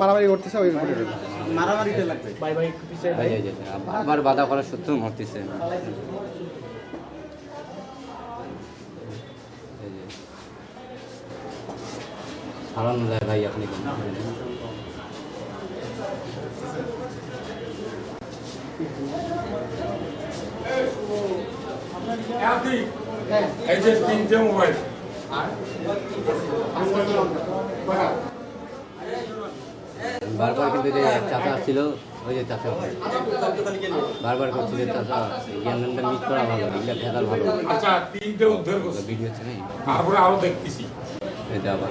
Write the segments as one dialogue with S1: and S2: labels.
S1: মারামারি করতেছে ওই
S2: মারামারিতে লাগবে।
S3: এই যে, আমার বাধা করা সত্ত্বেও মরতেছে। এই যে। যায় ভাই আপনি
S4: এই যে তিনটে মোবাইল।
S3: বারবার কিন্তু যে চাচা ছিল ওই যে চাচা বারবার করছে যে চাচা জ্ঞানদানটা মিট করা ভালো এগুলা ভেজাল ভালো।
S4: আচ্ছা তিনটে উদ্ধার করছে।
S3: ভিডিও হচ্ছে না
S4: তারপরে আরও দেখতেছি।
S3: এটা আবার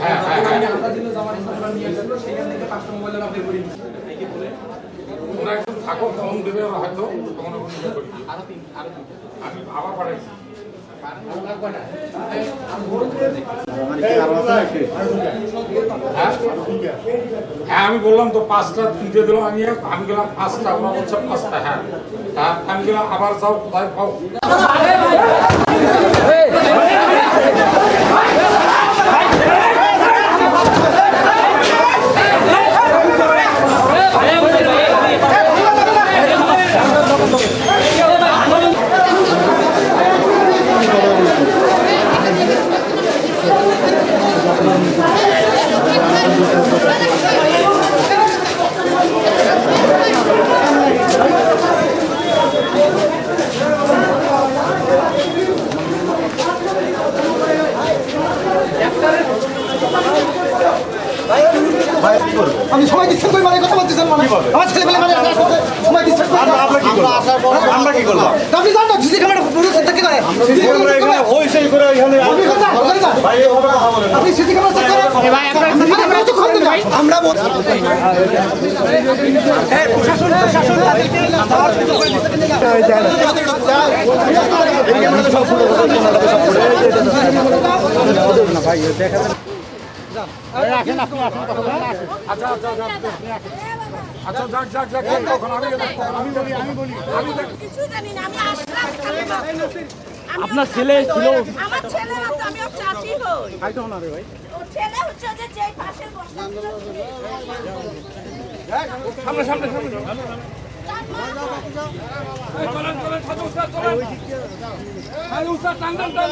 S4: হ্যাঁ হ্যাঁ হ্যাঁ। তোমরা একটু থাকো ফোন দেবে হয়তো তখন ওখানে করি। আমি আবার পাঠাইছি। হ্যাঁ? আমি বললাম তো, পাঁচটা দিতে দিলাম আমি আমি গেলাম পাঁচটা আমার বলছে পাঁচটা হ্যাঁ হ্যাঁ আমি গেলাম, আবার যাও, কোথায় পাও
S5: আমি সময় দিচ্ছেন কই মানে কথা বলতেছেন মানে? আমার ছেলে পেলে মানে সময় দিচ্ছেন কই আমরা কি করব? আমরা কি করব? আপনি জানেন জিসি ক্যামেরা পুরো থেকে করে আমরা করে এখানে আমরা ভাই। দেখা
S4: আচ্ছা আচ্ছা আচ্ছা। আচ্ছা যাক যাক যাক তখন আমি আমি বলি আমি বলি। আমি
S6: কিছু জানি না আমি আসলাম
S7: আপনার ছেলে ছিল।
S6: আমার ছেলে না আমি ওর চাচি হই। ওর ছেলে হচ্ছে যে যেই পাশের বস্তা ছিল
S4: সামনে সামনে সামনে। চলেন চলেন চলেন। টান টান টান।